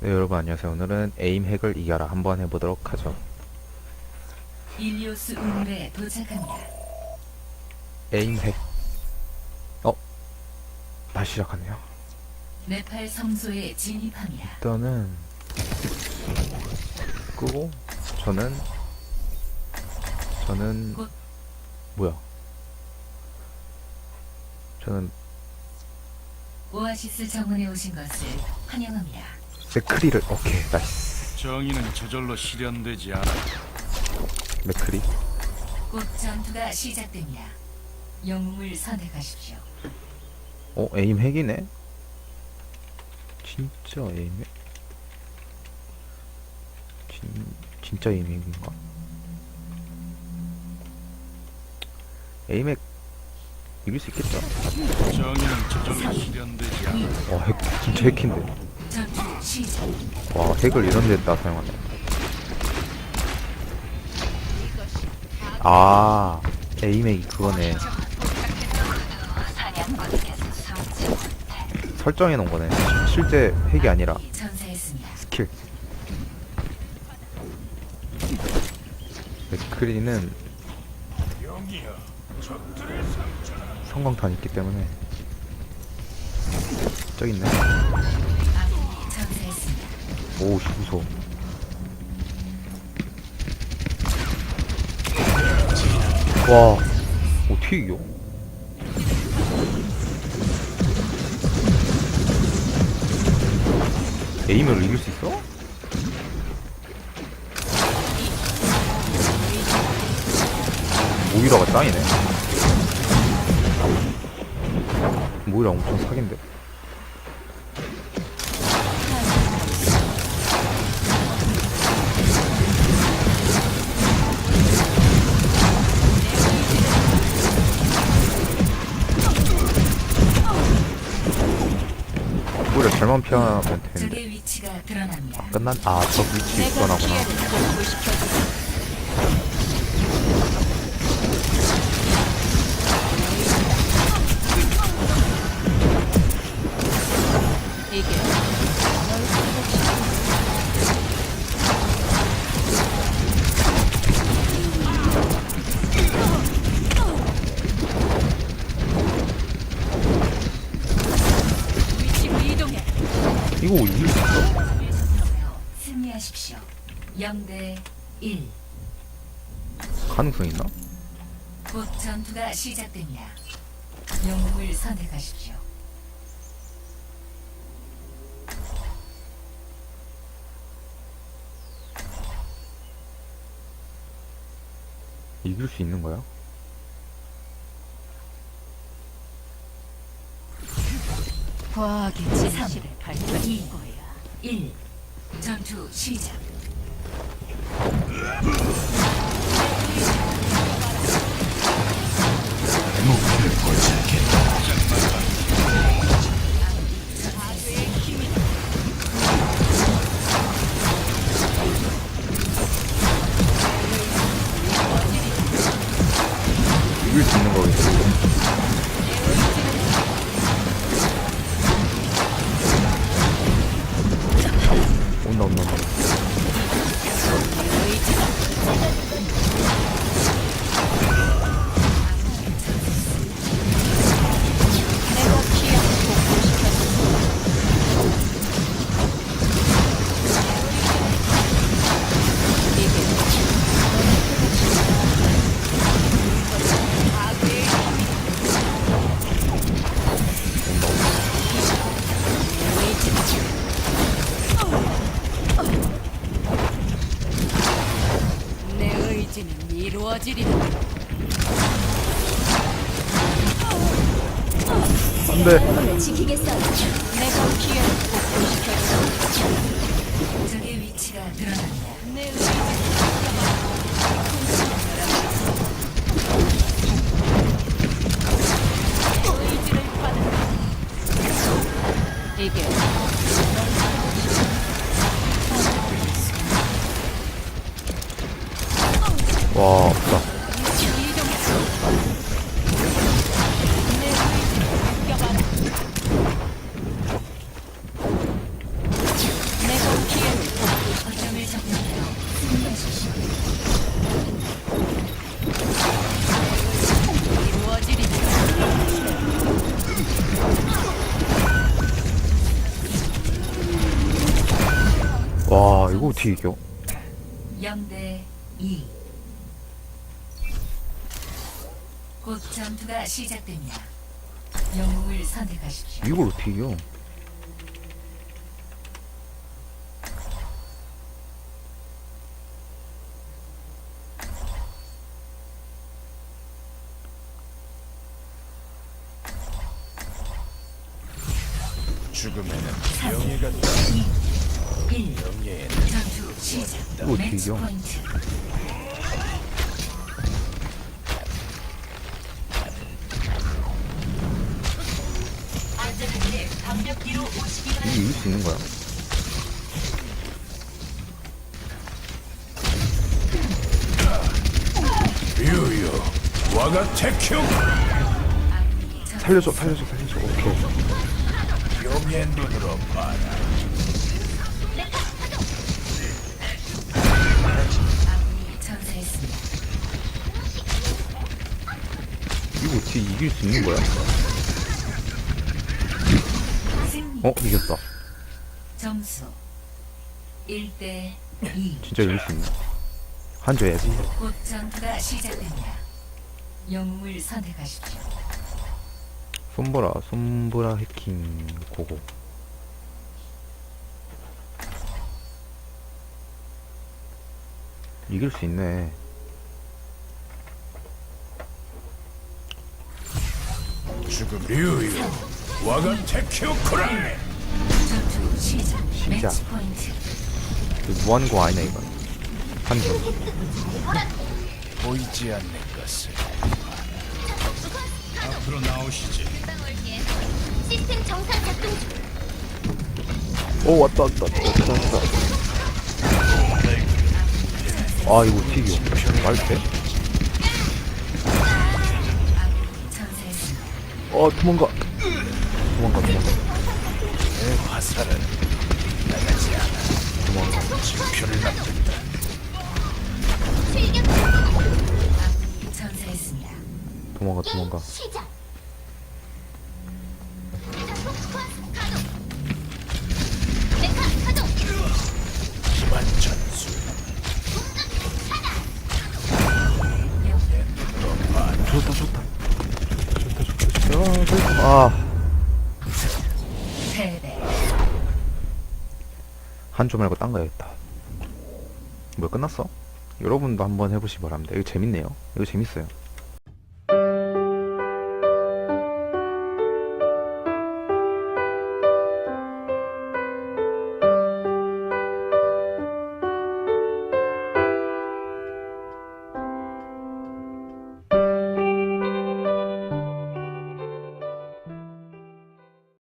네 여러분 안녕하세요 오늘은 에임 핵을 이겨라 한번 해보도록 하죠 일리오스 우물에 도착합니다. 에임 핵 어? 다시 시작하네요 네팔 성소에 진입합니다. 일단은 끄고 저는 저는 곧 뭐야 저는 오아시스 정원에 오신 것을 환영합니다. 맥크리를 오케이 나이스 정의는 저절로 실현되지 않아. 맥크리 곧 전투가 시작됩니다. 영웅을 선택하십시오. 어 에임 핵이네 진짜 에임 핵 진, 진짜 에임 핵인가 에임 핵 이길 수 않아. 와핵 진짜 핵인데. 와 핵을 이런 데다 사용하네 아 에임핵이 그거네 설정해 놓은 거네 실제 핵이 아니라. 스킬 맥크리는 성광탄 있기 때문에 저기 있네. 오우 씨, 무서워 와 어떻게 이겨? 에임을 이길 수 있어? 모이라가 짱이네 모이라 엄청 사기인데. 모이라 잘만 피하면 되는데. 적의 위치가 드러납니다. 끝난 아저 위치 있거나구나 0대 1. 가능성 있나? 곧 전투가 시작됩니다. 영웅을 선택하십시오. 이길 수 있는 거야? 과학의 진실을 밝혀줄 거야. 1. 전투 시작. 이길 수 있는 거겠지. 안돼. 와 이거 어떻게 이겨? 0대 2. 곧 전투가 시작됩니다. 영웅을 선택하십시오. 이걸 어떻게 이겨? 죽음에는 1. 전투 시작. 이거 어떻게 매치 이겨? 포인트. 이게 이길 수 있는 거야? 유유 와가 테큐 살려줘, 살려줘, 살려줘. 오케이. 용의 눈으로 봐라 어떻게 이길 수 있는 거야? 어, 이겼다. 점수 1대 2. 진짜 이길 수 있네. 한줘야지. 곧 전투가 시작됩니다. 영웅을 선택하십시오. 손보라, 손보라 해킹 고고. 이길 수 있네. 죽음 유유 와가 테큐 쿠라네 전투 시작. 진짜. 매치 포인트. 이거 무한고 아니네, 이거. 한조. 보이지 않는 것을 앞으로 나오시지 시스템 정상 작동 중. 오, 왔다, 왔다, 왔다, 왔다. 아, 이거 어떻게 이겨? 말 돼? 어, 도망가. 도망가, 도망가. 내 화살은 나가지 않아 도망가. 징표를 남긴다. 도망가, 도망가. 시작. 아. 한조 말고 딴 거야겠다. 뭐 끝났어? 여러분도 한번 해보시기 바랍니다. 이거 재밌네요. 이거 재밌어요.